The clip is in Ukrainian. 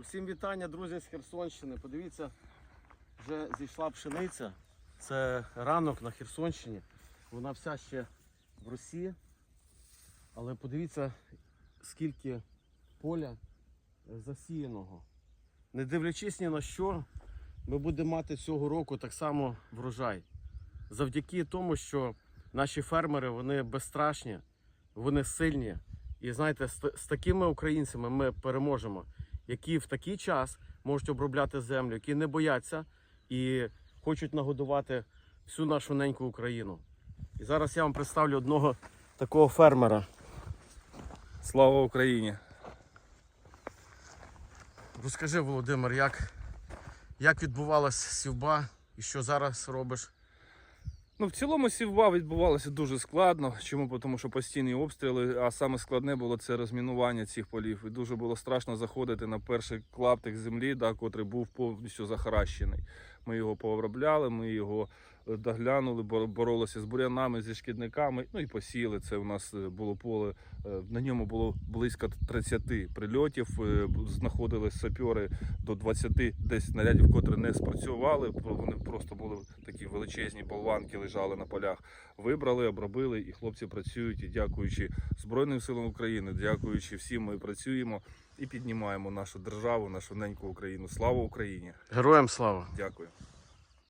Усім вітання, друзі з Херсонщини. Подивіться, вже зійшла пшениця. Це ранок на Херсонщині. Вона вся ще в Росії. Але подивіться, скільки поля е, засіяного. Не дивлячись ні на що, ми будемо мати цього року так само врожай. Завдяки тому, що наші фермери вони безстрашні, вони сильні. І знаєте, з, з такими українцями ми переможемо, які в такий час можуть обробляти землю, які не бояться і хочуть нагодувати всю нашу неньку Україну. І зараз я вам представлю одного такого фермера. Слава Україні! Розкажи, Володимир, як, як відбувалася сівба і що зараз робиш? Ну, в цілому сівба відбувалася дуже складно. Чому? Тому що постійні обстріли, а саме складне було це розмінування цих полів. І дуже було страшно заходити на перший клаптик землі, да, котрий був повністю захаращений. Ми його пообробляли, ми його доглянули, боролися з бурянами, зі шкідниками. Ну і посіяли. Це у нас е, було поле. е, На ньому було близько 30 прильотів. е, Знаходили сапьори до 20 десь снарядів, котрі не спрацювали. Вони просто були такі величезні болванки, лежали на полях. Вибрали, обробили, і хлопці працюють. І дякуючи Збройним силам України, дякуючи всім, ми працюємо і піднімаємо нашу державу, нашу неньку Україну. Слава Україні! Героям слава! Дякую.